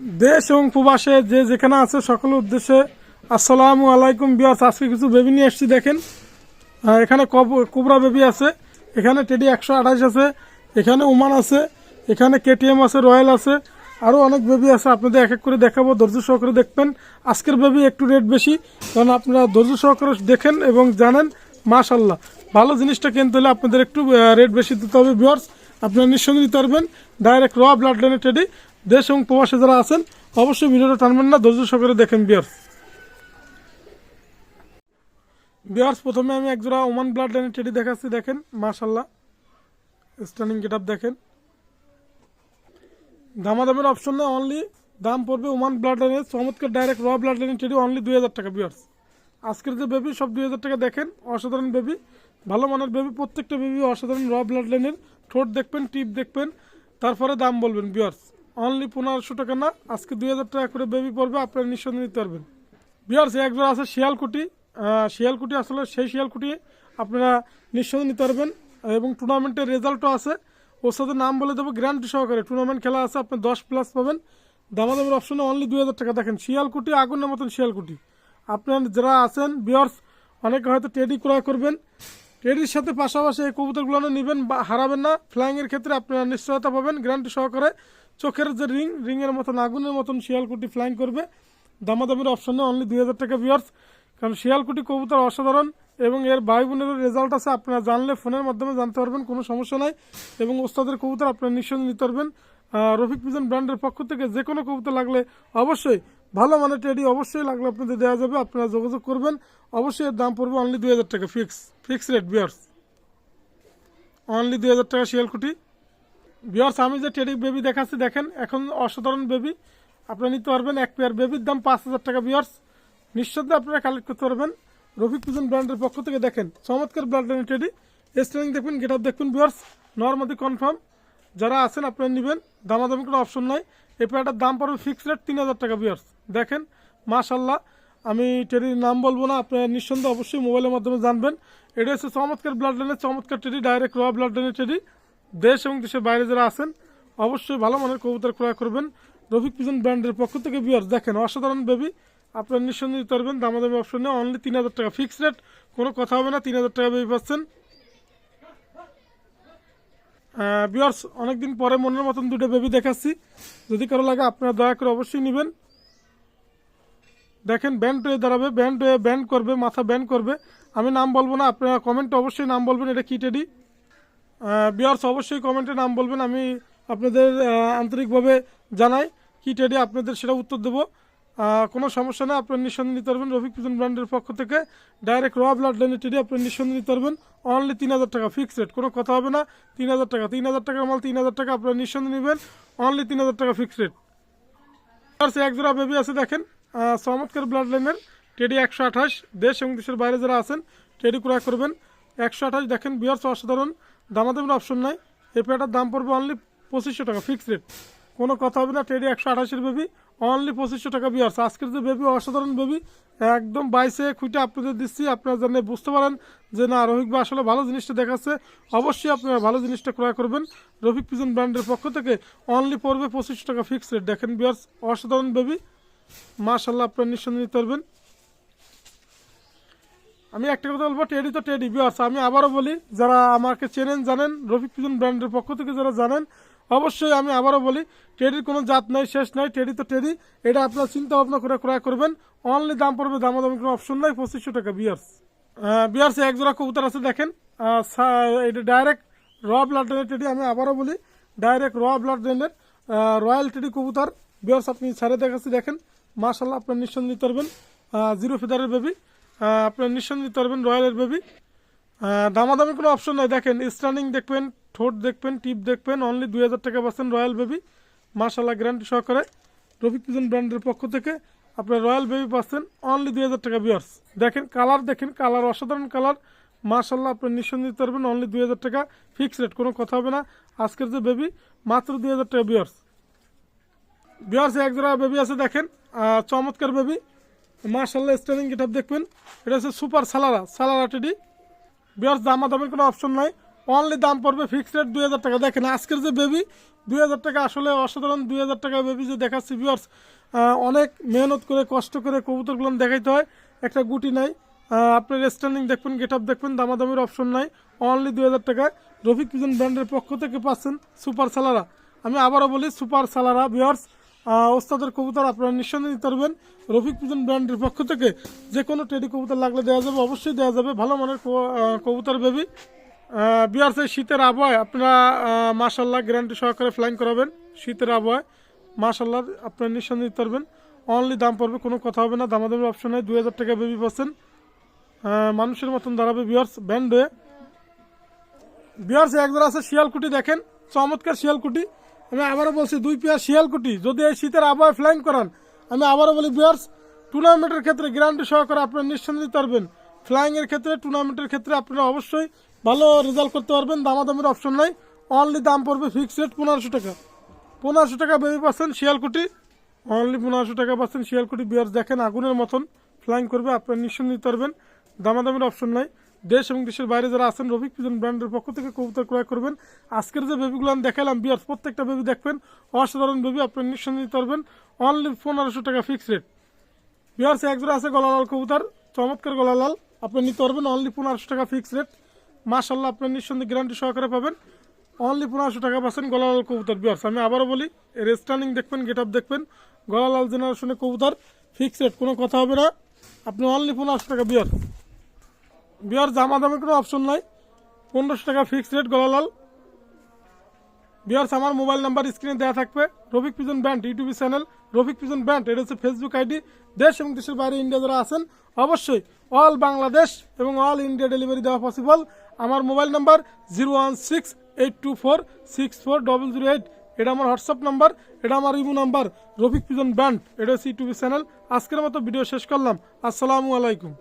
দেশ এবং প্রবাসে যে যেখানে আছে, সকল উদ্দেশ্যে আসসালামু আলাইকুম বিয়াস আজকে কিছু বেবি নিয়ে এসেছি, দেখেন। এখানে কব- কোবরা বেবি আছে, এখানে টেডি একশো আঠাশ আছে, এখানে ওমান আছে, এখানে কেটিএম আছে, রয়্যাল আছে আরও অনেক বেবি আছে, আপনাদের এক এক করে দেখাবো, ধৈর্য সহকারে দেখবেন। আজকের বেবি একটু রেট বেশি, কারণ আপনারা ধৈর্য সহকারে দেখেন এবং জানেন মাশাল্লাহ ভালো জিনিসটা কিনতে হলে আপনাদের একটু রেট বেশি দিতে হবে, বিয়ার্স। আপনারা নিঃসন্দেহে দিতে পারবেন, ডাইরেক্ট র ব্লাড লাইনের টেডি। দেশ এবং প্রবাসে যারা আছেন, অবশ্যই ভিডিওটা টানবেন না, ধৈর্য সহকারে দেখেন বিয়ার্স। বিয়ার্স, প্রথমে আমি একজোড়া ওমান ব্লাড লাইনের টেডি দেখাচ্ছি, দেখেন মাশাল্লাহ স্টানিং গেট দেখেন। দামাদামের অপশন না অনলি দাম পড়বে ওমান ব্লাড লাইনের, চমৎকার ডাইরেক্ট র ব্লাড লাইনের টেডি অনলি দুই হাজার টাকা বিয়ার্স। আজকের যে বেবি সব দুই হাজার টাকা দেখেন, অসাধারণ বেবি ভালো মানের বেবি প্রত্যেকটা বেবি অসাধারণ র ব্লাড লাইনের ঠোঁট দেখবেন টিপ দেখবেন, তারপরে দাম বলবেন বিয়ার্স। অনলি পনেরোশো টাকা না, আজকে দুই হাজার টাকা করে বেবি পড়বে, আপনারা নিঃসন্দেহে নিতে পারবেন। বিয়ার্স একবার আছে শিয়ালকুটি শিয়ালকুটি আসলে সেই শিয়ালকুটি আপনারা নিঃসন্দেহে নিতে পারবেন, এবং টুর্নামেন্টের রেজাল্টও আছে। ওর সাথে নাম বলে দেবো গ্যারান্টি সহকারে টুর্নামেন্ট খেলা আছে, আপনি দশ প্লাস পাবেন। দামাদামের অপশনে অনলি দুই হাজার টাকা। দেখেন, শিয়ালকুটি, আগুনের মতন শিয়ালকুটি। আপনার যারা আছেন বিয়ার্স অনেকে হয়তো টেডি ক্রয় করবেন। টেডির সাথে পাশাপাশি এই কবুতরগুলো নেবেন বা হারাবেন না। ফ্লাইংয়ের ক্ষেত্রে আপনারা নিশ্চয়তা পাবেন গ্যারান্টি সহকারে। চোখের যে রিং, রিংয়ের মতন আগুনের মতন শিয়ালকুটি ফ্লাইং করবে। দামাদামির অপশনে অনলি দুই হাজার টাকা বিয়ার্স কারণ শিয়ালকুটি কবুতর অসাধারণ এবং এর ভাই বোনের রেজাল্ট আছে, আপনারা জানলে ফোনের মাধ্যমে জানতে পারবেন, কোনো সমস্যা নাই। এবং ওস্তাদের কবুতর আপনারা নিঃসন্দেহে নিতে পারবেন। রফিক পিজন ব্র্যান্ডের পক্ষ থেকে যে কোনো কবুতর লাগলে অবশ্যই, ভালো মানের টেডি অবশ্যই লাগলে আপনাদের দেওয়া যাবে, আপনারা যোগাযোগ করবেন। অবশ্যই এর দাম পড়বে অনলি দুই হাজার টাকা ফিক্স ফিক্স রেট বিয়ার্স অনলি দুই হাজার টাকা শিয়ালকুটি। বিয়ার্স আমি যে টেডি বেবি দেখাচ্ছি, দেখেন, এখন অসাধারণ বেবি আপনারা নিতে পারবেন এক পেয়ার বেবির দাম পাঁচ হাজার টাকা বিয়ার্স নিঃসন্দেহে আপনারা কালেক্ট করতে পারবেন। রফিক পিজন ব্র্যান্ডের পক্ষ থেকে দেখেন, চমৎকার ব্র্যান্ড টেডি স্টেলিং দেখবেন গেট দেখবেন বিয়ার্স নর্মাদি কনফার্ম যারা আছেন, আপনারা নেবেন। দামাদামি কোনো অপশন নাই। এই পেয়ারটার দাম পড়বে ফিক্স রেট তিন হাজার টাকা বিয়ার্স দেখেন মাশাল্লাহ আমি টেডির নাম বলব না, আপনারা নিঃসন্দেহে অবশ্যই মোবাইলের মাধ্যমে জানবেন। এটা হচ্ছে চমৎকার ব্লাড লাইনের চমৎকার টেডি ডাইরেক্ট র ব্লাড লাইনের টেডি দেশ এবং দেশের বাইরে যারা আছেন, অবশ্যই ভালো মানের কবুতর ক্রয় করবেন। রফিক পিজন ব্র্যান্ডের পক্ষ থেকে বিয়ার্স দেখেন, অসাধারণ বেবি আপনারা নিঃসন্দেহে দিতে পারবেন। দামাদামি অপশনে অনলি তিন হাজার টাকা। ফিক্সড রেট কোনো কথা হবে না, তিন হাজার টাকা বেবি পাচ্ছেন। বিয়ার্স অনেকদিন পরে মনের মতন দুটো বেবি দেখাচ্ছি। যদি কারও লাগে, আপনারা দয়া করে অবশ্যই নেবেন। দেখেন ব্যান্ড হয়ে দাঁড়াবে ব্যান্ড হয়ে ব্যান্ড করবে, মাথা ব্যান্ড করবে। আমি নাম বলব না, আপনারা কমেন্টে অবশ্যই নাম বলবেন, এটা কি টেডি? বিয়ার্স অবশ্যই কমেন্টে নাম বলবেন, আমি আপনাদের আন্তরিকভাবে জানাই কি টেডি আপনাদের সেটা উত্তর দেবো। কোনো সমস্যা নেই, আপনার নিঃসন্দেহে নিতে পারবেন। রফিক পিজন ব্র্যান্ডের পক্ষ থেকে ডাইরেক্ট র ব্লাড লাইনের টেডি আপনার নিঃসন্দেহে নিতে পারবেন। অনলি তিন হাজার টাকা ফিক্স রেট কোনো কথা হবে না। তিন হাজার টাকা, তিন হাজার টাকার মাল তিন হাজার টাকা আপনার নিঃসন্দেহে নেবেন। অনলি তিন হাজার টাকা ফিক্স রেট আর সে এক জোড়া বেবি আছে, দেখেন। চমৎকার ব্লাড লাইনের টেডি একশো আঠাশ। দেশ এবং দেশের বাইরে যারা আছেন টেডি ক্রয় করবেন। একশো আঠাশ, দেখেন বিয়ার্স অসাধারণ। দামাদামের অপশন নাই। এই পেয়ারটার দাম পড়বে অনলি পঁচিশশো টাকা ফিক্সড রেট কোনো কথা হবে না টেডি একশো আঠাশের বেবি অনলি পঁচিশশো টাকা বিয়ার্স আজকের যে বেবি অসাধারণ বেবি একদম বাইসে খুঁটে আপনাদের দিচ্ছি, আপনারা জানে বুঝতে পারেন যে না, রফিক বা আসলে ভালো জিনিসটা দেখাচ্ছে। অবশ্যই আপনারা ভালো জিনিসটা ক্রয় করবেন। রফিক পিজন ব্র্যান্ডের পক্ষ থেকে অনলি পড়বে পঁচিশশো টাকা ফিক্সড রেট দেখেন বিয়ার্স অসাধারণ বেবি মাশাল্লাহ আপনারা নিঃসন্দেহে নিতে পারবেন। আমি একটা কথা বলব টেডি তো টেডি বিয়ার্স আমি আবারও বলি, যারা আমাকে চেনেন, জানেন, রফিক পিজন ব্র্যান্ডের পক্ষ থেকে যারা জানেন, অবশ্যই আমি আবারও বলি টেডির কোনো জাত নাই, শেষ নাই টেডি তো টেডি এটা আপনার চিন্তা ভাবনা করে ক্রয় করবেন অনলি দাম পড়বে, দামাদামি কোনো অপশন নাই, পঁচিশশো টাকা বিয়ার্স বিয়ার্সে এক জোড়া কবুতর আছে, দেখেন এটা ডাইরেক্ট র ব্লাড ড্রেনের টেডি আমি আবারও বলি ডাইরেক্ট র ব্লাড ড্রেনের রয়্যাল টেডি কবুতর। বিয়ার্স আপনি ছাড়ে দেখাচ্ছি, দেখেন মাশাল্লাহ আপনার নিঃসন্দেহে নিতে পারবেন জিরো ফেদারের বেবি আপনার নিঃসন্দেহে নিতে পারবেন রয়্যালের বেবি। দামাদামি কোনো অপশন নাই। দেখেন স্টানিং দেখবেন, ঠোঁট দেখবেন, টিপ দেখবেন অনলি দুই হাজার টাকা পাচ্ছেন রয়্যাল বেবি। মার্শাল্লাহ গ্যারান্টি সহকারে। রফিক পিজন ব্র্যান্ডের পক্ষ থেকে আপনার রয়্যাল বেবি পাচ্ছেন অনলি দুই হাজার টাকা বিয়ার্স দেখেন কালার দেখেন কালার অসাধারণ কালার মার্শাল্লাহ আপনার নিঃসন্দেহে দিতে পারবেন অনলি দুই হাজার টাকা ফিক্স রেট কোনো কথা হবে না। আজকের যে বেবি, মাত্র দুই হাজার টাকা বিয়ার্স বিয়ার্স এক জোড়া বেবি আছে, দেখেন চমৎকার বেবি। মার্শাল্লাহ স্টানিং গেট দেখবেন। এটা হচ্ছে সুপার সালারা সালারা টেডি। বিয়ার্স দামা দামের কোনো অপশন নাই। অনলি দাম পড়বে ফিক্সড রেট দুই হাজার টাকা। দেখেন, আজকের যে বেবি দুই হাজার টাকা আসলে অসাধারণ দুই হাজার টাকা বেবি যে দেখাচ্ছি ভিউয়ার্স অনেক মেহনত করে, কষ্ট করে কবুতরগুলো দেখাইতে হয়। একটা গুটি নাই। আপনার স্ট্যান্ডিং দেখবেন গেট আপ দেখবেন, দামাদামির অপশন নাই। অনলি দুই হাজার টাকায় রফিক পিজন ব্র্যান্ডের পক্ষ থেকে পাচ্ছেন সুপার সালারা। আমি আবারও বলি, সুপার সালারা ভিউয়ার্স ওস্তাদের কবুতর আপনারা নিঃসন্দেহে নিতে পারবেন। রফিক পিজন ব্র্যান্ডের পক্ষ থেকে যে কোনো টেডি কবুতর লাগলে দেওয়া যাবে, অবশ্যই দেওয়া যাবে। ভালো মানের কবুতর বেবি। বিয়ার্স শীতের আবহাওয়ায় আপনারা মাশাল্লাহ গ্যারান্টি সহকারে ফ্লাইং করাবেন। শীতের আবহাওয়ায় মাশাল্লাহ আপনারা নিঃসন্দেহে নিতে পারবেন। অনলি দাম পড়বে, কোনো কথা হবে না। দামাদামির অপশন নেই, দুই হাজার টাকা বেবি পাচ্ছেন। মানুষের মতন দাঁড়াবে বিয়ার্স ব্যান্ড হয়ে। বিয়ার্স একজন আছে শিয়ালকুটি, দেখেন। চমৎকার শিয়ালকুটি। আমি আবারও বলছি, দুই পেয়ার শিয়ালকুটি, যদি এই শীতের আবহাওয়া ফ্লাইং করান, আমি আবারও বলি বিয়ার্স টুর্নামেন্টের ক্ষেত্রে গ্যারান্টি সহকারে আপনারা নিঃসন্দেহে দিতে পারবেন। ফ্লাইংয়ের ক্ষেত্রে টুর্নামেন্টের ক্ষেত্রে আপনারা অবশ্যই ভালো রেজাল্ট করতে পারবেন, দামাদামের অপশন নাই। অনলি দাম পড়বে ফিক্সড রেট পনেরোশো টাকা। পনেরোশো টাকা বেবি পাচ্ছেন শিয়ালকুটি অনলি পনেরোশো টাকা পাচ্ছেন শিয়ালকুটি বিয়ার্স দেখেন, আগুনের মতন ফ্লাইং করবে, আপনারা নিঃসন্দেহে দিতে পারবেন। দামাদামের অপশন নাই। দেশ এবং দেশের বাইরে যারা আছেন, রফিক পিজন ব্র্যান্ডের পক্ষ থেকে কবুতর ক্রয় করবেন। আজকের যে বেবিগুলো আমি দেখালাম বিয়ার্স, প্রত্যেকটা বেবি দেখবেন। অসাধারণ বেবি আপনি নিঃসন্দেহে পারবেন। অনলি পনেরোশো টাকা ফিক্সড রেট বিহার এক জোড়া আছে গলালাল কবুতর, চমৎকার গলালাল। আপনি নিতে পারবেন অনলি পনেরোশো টাকা ফিক্স রেট মাশাল্লাহ আপনি নিঃসন্দেহে গ্যারান্টি সহকারে পাবেন। অনলি পনেরোশো টাকা পাচ্ছেন গলালাল কবুতর, বিয়ার্স। আমি আবারও বলি, এর স্টার্নিং দেখবেন গেট আপ দেখবেন। গলালাল জেনারেশনের কবুতর ফিক্স রেট কোনো কথা হবে না। আপনি অনলি পনেরোশো টাকা বিহার বিহার জামা দামের কোনো অপশন নাই। পনেরোশো টাকা ফিক্স রেট গলালাল। বিয়ার্স আমার মোবাইল নাম্বার স্ক্রিনে দেওয়া থাকবে। Rafiq pigeon band, YouTube channel Rafiq pigeon band, এটা হচ্ছে ফেসবুক আইডি। দেশ এবং দেশের বাইরে ইন্ডিয়া যারা আছেন, অবশ্যই অল বাংলাদেশ এবং অল ইন্ডিয়া ডেলিভারি দেওয়া পসিবল আমার mobile number zero one six eight two four six four double zero eight এটা আমার হোয়াটসঅ্যাপ নাম্বার এটা আমার imo number Rafiq pigeon band, এটা হচ্ছে ইউটিউব চ্যানেল আজকের মতো ভিডিও শেষ করলাম। আসসালামু আলাইকুম।